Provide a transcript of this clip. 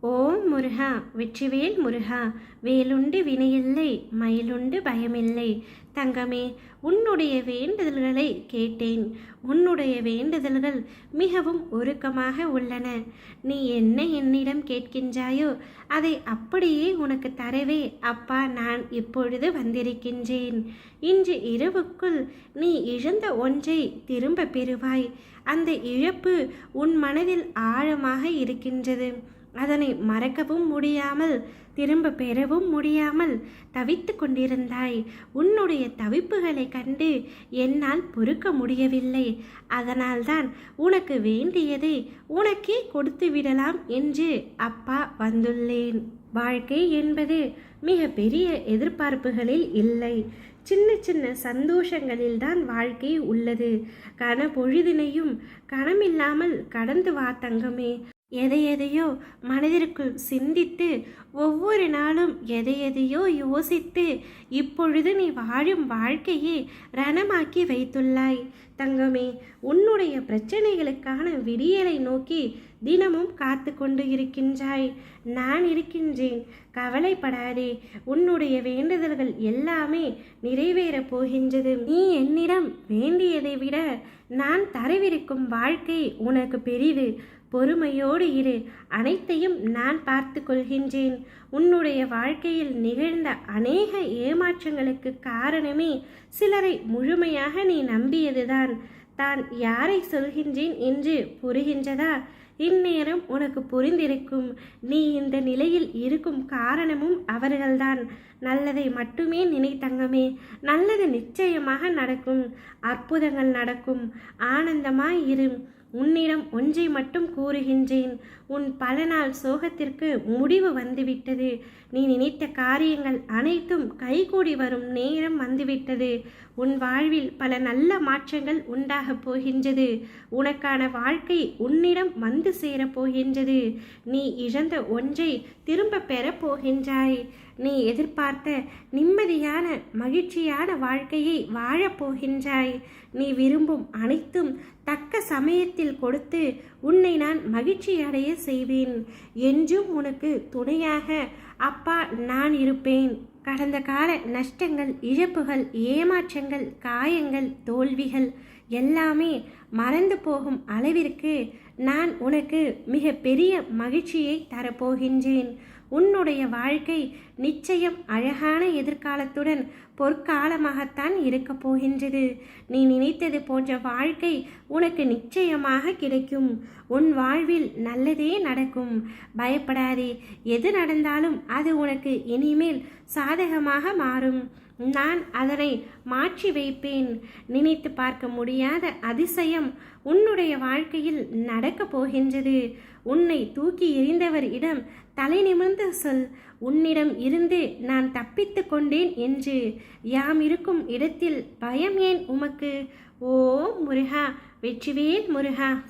ஓம் முருகா வெற்றிவேல் முருகா வேலுண்டு வினையில்லை மயிலுண்டு பயமில்லை. தங்கமே உன்னுடைய வேண்டுதல்களை கேட்டேன். உன்னுடைய வேண்டுதல்கள் மிகவும் உருக்கமாக உள்ளன. நீ என்ன என்னிடம் கேட்கின்றாயோ அதை அப்படியே உனக்கு தரவே அப்பா நான் இப்பொழுது வந்திருக்கின்றேன். இன்று இரவுக்குள் நீ இழந்த ஒன்றை திரும்ப பெறுவாய். அந்த இழப்பு உன் மனதில் ஆழமாக இருக்கின்றது. அதனை மறக்கவும் முடியாமல் திரும்ப பெறவும் முடியாமல் தவித்து கொண்டிருந்தாய். உன்னுடைய தவிப்புகளை கண்டு என்னால் பொறுக்க முடியவில்லை. அதனால்தான் உனக்கு வேண்டியதை உனக்கே கொடுத்து விடலாம் என்று அப்பா வந்துள்ளேன். வாழ்க்கை என்பது மிக பெரிய எதிர்பார்ப்புகளில் இல்லை. சின்ன சின்ன சந்தோஷங்களில்தான் வாழ்க்கை உள்ளது. கன பொழுதினையும் கணமில்லாமல் கடந்து வா தங்கமே. எதை எதையோ மனதிற்குள் சிந்தித்து ஒவ்வொரு நாளும் எதை எதையோ யோசித்து இப்பொழுது நீ வாழும் வாழ்க்கையை ரணமாக்கி வைத்துள்ளாய். தங்கமே உன்னுடைய பிரச்சனைகளுக்கான விடியலை நோக்கி தினமும் காத்து கொண்டு இருக்கின்றாய். நான் இருக்கின்றேன். கவலைப்படாதே. உன்னுடைய வேண்டுதல்கள் எல்லாமே நிறைவேறப் போகின்றது. நீ என்னிடம் வேண்டியதை விட நான் தரவிருக்கும் வாழ்க்கை உனக்கு பெரிது. பொறுமையோடு இரு. அனைத்தையும் நான் பார்த்து கொள்கின்றேன். உன்னுடைய வாழ்க்கையில் நிகழ்ந்த அநேக ஏமாற்றங்களுக்கு காரணமே சிலரை முழுமையாக நீ நம்பியதுதான். தான் யாரை சொல்கின்றேன் என்று புரிகின்றதா? இந்நேரம் உனக்கு புரிந்திருக்கும். நீ இந்த நிலையில் இருக்கும் காரணமும் அவர்கள்தான். நல்லதை மட்டுமே நினைத்தங்கமே நல்லது நிச்சயமாக நடக்கும். அற்புதங்கள் நடக்கும். ஆனந்தமாய் இரு. உன்னிடம் ஒன்றை மட்டும் கூறுகின்றேன். உன் பல நாள் சோகத்திற்கு முடிவு வந்துவிட்டது. நீ நினைத்த காரியங்கள் அனைத்தும் கைகூடி வரும் நேரம் வந்துவிட்டது. உன் வாழ்வில் பல நல்ல மாற்றங்கள் உண்டாகப் போகின்றது. உனக்கான வாழ்க்கை உன்னிடம் வந்து சேரப் போகின்றது. நீ இழந்த ஒன்றை திரும்ப பெறப் போகின்றாய். நீ எதிர்பார்த்த நிம்மதியான மகிழ்ச்சியான வாழ்க்கையை வாழப்போகின்றாய் நீ விரும்பும் அனைத்தும் தக்க சமயத்தில் கொடுத்து உன்னை நான் மகிழ்ச்சி அடைய செய்வேன். என்றும் உனக்கு துணையாக அப்பா நான் இருப்பேன். கடந்த கால நஷ்டங்கள் இழப்புகள் ஏமாற்றங்கள் காயங்கள் தோல்விகள் எல்லாமே மறந்து போகும் அளவிற்கு நான் உனக்கு மிக பெரிய மகிழ்ச்சியை தரப்போகின்றேன். உன்னுடைய வாழ்க்கை நிச்சயம் அழகான எதிர்காலத்துடன் பொற்காலமாகத்தான் இருக்க போகின்றது. நீ நினைத்தது போன்ற வாழ்க்கை உனக்கு நிச்சயமாக கிடைக்கும். உன் வாழ்வில் நல்லதே நடக்கும். பயப்படாதே. எது நடந்தாலும் அது உனக்கு இனிமேல் சாதகமாக மாறும். நான் அதனை மாற்றி வைப்பேன். நினைத்து பார்க்க முடியாத அதிசயம் உன்னுடைய வாழ்க்கையில் நடக்கப் போகின்றது. உன்னை தூக்கி எறிந்தவரிடம் தலை நிமிர்ந்து சொல். உன்னிடம் இருந்து நான் தப்பித்து கொண்டேன் என்று. யாம் இருக்கும் இடத்தில் பயம் ஏன் உமக்கு? ஓ முருகா வெற்றிவேல் முருகா!